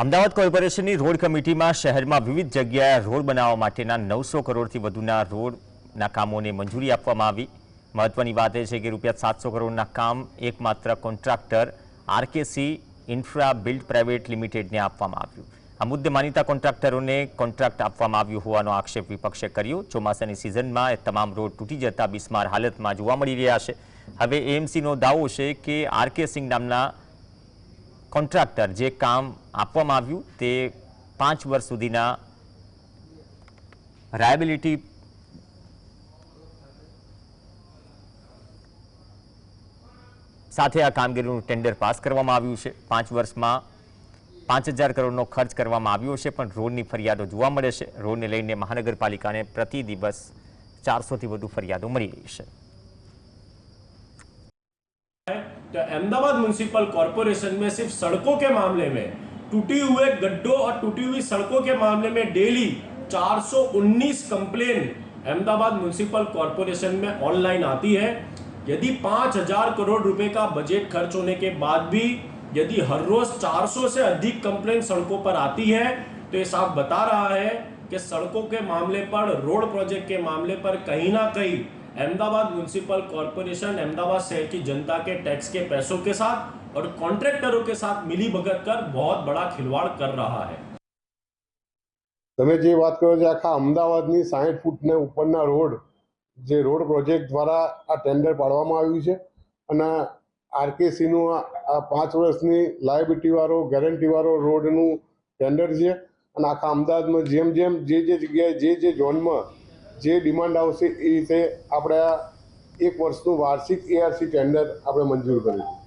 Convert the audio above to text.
અમદાવાદ કોર્પોરેશનની રોડ કમિટીમાં શહેરમાં વિવિધ જગ્યાએ રોડ બનાવવા માટેના નવસો કરોડથી વધુના રોડના કામોને મંજૂરી આપવામાં આવી. મહત્વની વાત એ છે કે રૂપિયા સાતસો કરોડના કામ એકમાત્ર contractor RKC infra build private લિમિટેડને આપવામાં આવ્યું. આ મુદ્દે માનીતા કોન્ટ્રાક્ટરોને કોન્ટ્રાક્ટ આપવામાં આવ્યું હોવાનો આક્ષેપ વિપક્ષે કર્યો. ચોમાસાની સિઝનમાં તમામ રોડ તૂટી જતા બિસ્માર હાલતમાં જોવા મળી રહ્યા છે. હવે એએમસીનો દાવો છે કે આરકે સિંહ નામના કોન્ટ્રાક્ટર જે કામ આપવામાં આવ્યું તે પાંચ વર્ષ સુધીના રાયબિલિટી સાથે આ કામગીરીનું ટેન્ડર પાસ કરવામાં આવ્યું છે. પાંચ વર્ષમાં પાંચ હજાર કરોડનો ખર્ચ કરવામાં આવ્યો છે, પણ રોડની ફરિયાદો જોવા મળે છે. રોડને લઈને મહાનગરપાલિકાને પ્રતિ દિવસ ચારસોથી વધુ ફરિયાદો મળી રહી છે. तो अहमदाबाद म्यूनसिपल कॉरपोरेशन में सिर्फ़ सड़कों के मामले में टूटी हुए गड्ढों और टूटी हुई सड़कों के मामले में daily 419 complain Ahmedabad municipal corporation में ऑनलाइन आती है। यदि 5000 करोड़ रुपए का बजट खर्च होने के बाद भी यदि हर रोज 400 से अधिक कंप्लेन सड़कों पर आती है तो ये साफ़ बता रहा है कि सड़कों के मामले पर रोड प्रोजेक्ट के मामले पर कहीं ना कहीं अहमदाबाद म्यूनसिपल कॉरपोरेशन अहमदाबाद शहर की जनता के टैक्स के पैसों के साथ और कॉन्ट्रैक्टरों के साथ मिली भगत कर बहुत बड़ा खिलवाड़ कर रहा है તમે જે વાત કરો છો આખા અમદાવાદની સાહીઠ ફૂટને ઉપરના રોડ જે રોડ પ્રોજેક્ટ દ્વારા આ ટેન્ડર પાડવામાં આવ્યું છે અને આરકેસીનું આ પાંચ વર્ષની લાયબિલિટીવાળો ગેરંટીવાળો રોડનું ટેન્ડર છે અને આખા અમદાવાદમાં જેમ જેમ જે જે જગ્યાએ જે જે ઝોનમાં જે ડિમાન્ડ આવશે એ રીતે આપણે એક વર્ષનું વાર્ષિક એઆરસી ટેન્ડર આપણે મંજૂર કર્યું